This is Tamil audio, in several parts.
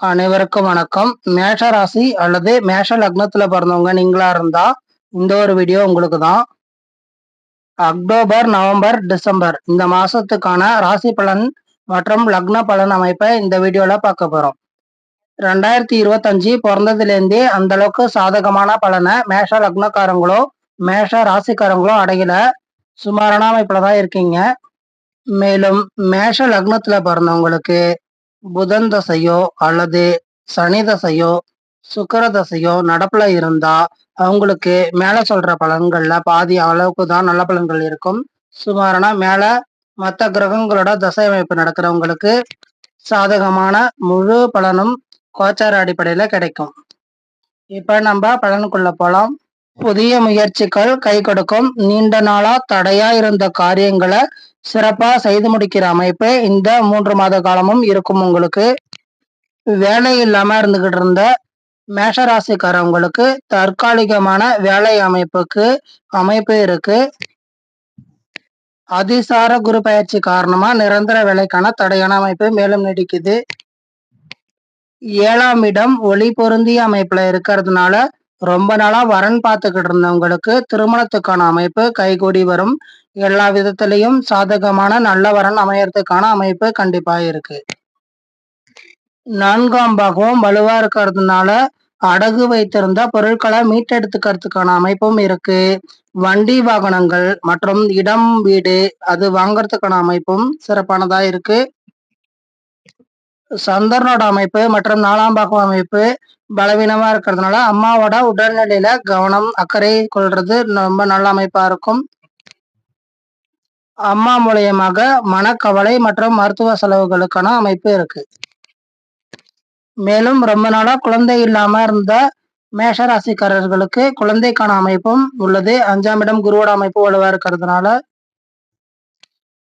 அனைவருக்கும் வணக்கம். மேஷ ராசி அல்லது மேஷ லக்னத்துல பிறந்தவங்க நீங்களா இருந்தா இந்த ஒரு வீடியோ உங்களுக்கு தான் அக்டோபர் நவம்பர் டிசம்பர் இந்த மாசத்துக்கான ராசி பலன் மற்றும் லக்ன பலன் அமைப்பை இந்த வீடியோல பார்க்க போறோம். ரெண்டாயிரத்தி இருபத்தஞ்சு பிறந்ததுலேருந்தே அந்த அளவுக்கு சாதகமான பலனை மேஷ லக்னக்காரங்களோ மேஷ ராசிக்காரங்களோ அடையில. சுமாரான அமைப்புல தான் இருக்கீங்க. மேலும் மேஷ லக்னத்துல பிறந்தவங்களுக்கு புதன் தசையோ அல்லது சனி தசையோ சுக்கர தசையோ நடப்புல இருந்தா அவங்களுக்கு மேல சொல்ற பலன்கள்ல பாதி அளவுக்கு தான் நல்ல பலன்கள் இருக்கும். சுமாரான மேல மற்ற கிரகங்களோட தசை அமைப்பு நடக்கிறவங்களுக்கு சாதகமான முழு பலனும் கோச்சார அடிப்படையில கிடைக்கும். இப்ப நம்ம பலனுக்குள்ள போலாம். புதிய முயற்சிகள் கை கொடுக்கும். நீண்ட நாளா தடையா இருந்த காரியங்களை சிறப்பா செய்து முடிக்கிற அமைப்பு இந்த மூன்று மாத காலமும் இருக்கும் உங்களுக்கு. வேலை இல்லாம இருந்துகிட்டு இருந்த மேஷராசிக்காரவங்களுக்கு தற்காலிகமான வேலை அமைப்புக்கு அமைப்பு இருக்கு. அதிசார குரு பயிற்சி காரணமா நிரந்தர வேலைக்கான தடையான அமைப்பு மேலும் நீடிக்குது. ஏழாம் இடம் ஒளி பொருந்திய அமைப்புல இருக்கிறதுனால ரொம்ப நாளா வரன் பார்த்துக்கிட்டு இருந்தவங்களுக்கு திருமணத்துக்கான அமைப்பு கைகூடி வரும். எல்லா விதத்திலையும் சாதகமான நல்ல வரன் அமையறதுக்கான அமைப்பு கண்டிப்பா இருக்கு. நான்காம் பாகம் வலுவா இருக்கிறதுனால அடகு வைத்திருந்த பொருட்களை மீட்டெடுத்துக்கிறதுக்கான அமைப்பும் இருக்கு. வண்டி வாகனங்கள் மற்றும் இடம் வீடு அது வாங்கறதுக்கான அமைப்பும் சிறப்பானதா இருக்கு. சந்தரனோட அமைப்பு மற்றும் நாலாம் பாகம் அமைப்பு பலவீனமா இருக்கிறதுனால அம்மாவோட உடல்நிலையில கவனம் அக்கறை கொள்றது ரொம்ப நல்ல அமைப்பா இருக்கும். அம்மா மூலியமாக மனக்கவலை மற்றும் மருத்துவ செலவுகளுக்கான அமைப்பு இருக்கு. மேலும் ரொம்ப நாளா குழந்தை இல்லாம இருந்த மேஷராசிக்காரர்களுக்கு குழந்தைக்கான அமைப்பும் உள்ளது. அஞ்சாம் இடம் குருவோட அமைப்பு வலுவா இருக்கிறதுனால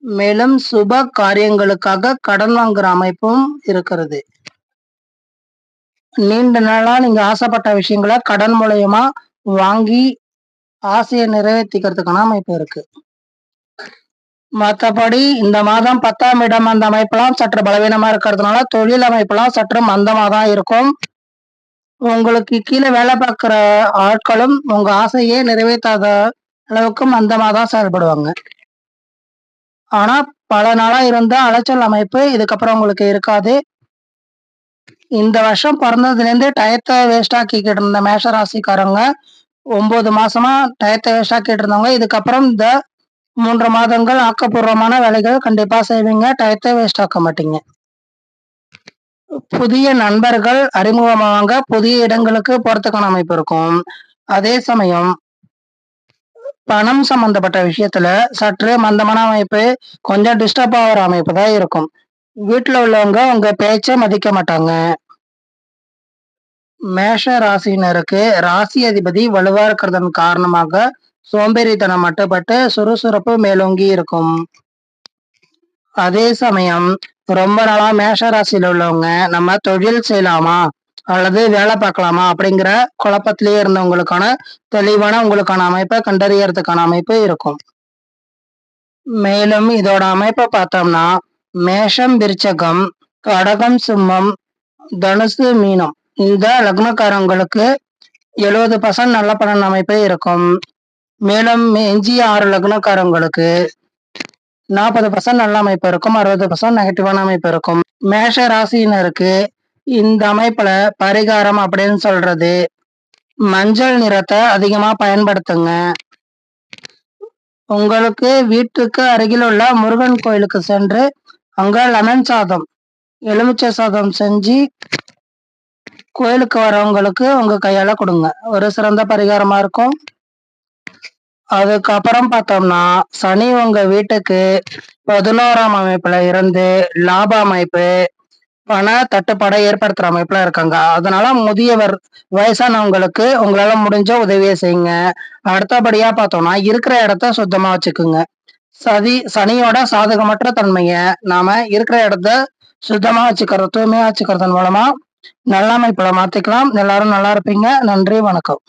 மேலும் சுப காரியங்களுக்காக கடன் வாங்குற அமைப்பும் இருக்கிறது. நீண்ட நாளா நீங்க ஆசைப்பட்ட விஷயங்களை கடன் மூலயமா வாங்கி ஆசையை நிறைவேற்றிக்கிறதுக்கான அமைப்பு இருக்கு. மற்றபடி இந்த மாதம் பத்தாம் இடம் அந்த அமைப்பெல்லாம் சற்று பலவீனமா இருக்கிறதுனால தொழில் அமைப்பெல்லாம் சற்று மந்தமாக தான் இருக்கும். உங்களுக்கு கீழே வேலை பார்க்குற ஆட்களும் உங்க ஆசையே நிறைவேற்றாத அளவுக்கு மந்தமாக தான் செயல்படுவாங்க. ஆனா பல நாளா இருந்த அலைச்சல் அமைப்பு இதுக்கப்புறம் உங்களுக்கு இருக்காது. இந்த வருஷம் பிறந்ததுலேருந்து டயத்தை வேஸ்ட் ஆக்கிக்கிட்டு இருந்த மேஷ ராசிக்காரங்க ஒன்பது மாசமா டயத்தை வேஸ்ட் ஆக்கிட்டு இருந்தவங்க இதுக்கப்புறம் இந்த மூன்று மாதங்கள் ஆக்கப்பூர்வமான வேலைகள் கண்டிப்பா செய்வீங்க டயத்தை வேஸ்ட் ஆக்க மாட்டீங்க. புதிய நண்பர்கள் அறிமுகமாவாங்க புதிய இடங்களுக்கு போறதுக்கான அமைப்பு இருக்கும். அதே சமயம் பணம் சம்பந்தப்பட்ட விஷயத்துல சற்று மந்தமான அமைப்பு கொஞ்சம் டிஸ்டர்ப் ஆகிற அமைப்பு தான் இருக்கும். வீட்டில் உள்ளவங்க உங்க பேச்ச மதிக்க மாட்டாங்க. மேஷ ராசினருக்கு ராசி அதிபதி வலுவா இருக்கிறதன் காரணமாக சோம்பேறித்தனம் மட்டுப்பட்டு சுறுசுறுப்பு மேலோங்கி இருக்கும். அதே சமயம் ரொம்ப நாளா மேஷ ராசியில உள்ளவங்க நம்ம தொழில் செய்யலாமா? அல்லது வேலை பார்க்கலாமா அப்படிங்கிற குழப்பத்திலேயே இருந்தவங்களுக்கான தெளிவான உங்களுக்கான அமைப்பை கண்டறியறதுக்கான அமைப்பு இருக்கும். மேலும் இதோட அமைப்பை பார்த்தோம்னா மேஷம் விருச்சகம் கடகம் சிம்மம் தனுசு மீனம். இந்த லக்னக்காரங்களுக்கு எழுபது பர்சன்ட் நல்ல பலன் அமைப்பு இருக்கும். மேலும் எஞ்சிய ஆறு லக்னக்காரங்களுக்கு நாற்பது பர்சன்ட் நல்ல அமைப்பு இருக்கும். அறுபது பர்சன்ட் நெகட்டிவான அமைப்பு இருக்கும். மேஷ ராசியினருக்கு இந்த அமைப்புல பரிகாரம் அப்படின்னு சொல்றது. மஞ்சள் நிறத்தை அதிகமா பயன்படுத்துங்க. உங்களுக்கு வீட்டுக்கு அருகில் உள்ள முருகன் கோயிலுக்கு சென்று அங்க லெமன் சாதம் எலுமிச்சை சாதம் செஞ்சு கோயிலுக்கு வரவங்களுக்கு உங்க கையால கொடுங்க. ஒரு சிறந்த பரிகாரமா இருக்கும். அதுக்கப்புறம் பார்த்தோம்னா சனி உங்க வீட்டுக்கு பதினோராம் அமைப்புல இருந்து லாப அமைப்பு பண தட்டுப்பாடை ஏற்படுத்துற அமைப்புல இருக்காங்க. அதனால முதியவர் வயசானவங்களுக்கு உங்களால முடிஞ்ச உதவியை செய்யுங்க. அடுத்தபடியா பார்த்தோம்னா இருக்கிற இடத்த சுத்தமா வச்சுக்குங்க. சதி சனியோட சாதகமற்ற தன்மைய நாம இருக்கிற இடத்த சுத்தமா வச்சுக்கிறது தூய்மையா வச்சுக்கிறதன் மூலமா நல்ல அமைப்புல மாத்திக்கலாம். எல்லாரும் நல்லா இருப்பீங்க. நன்றி வணக்கம்.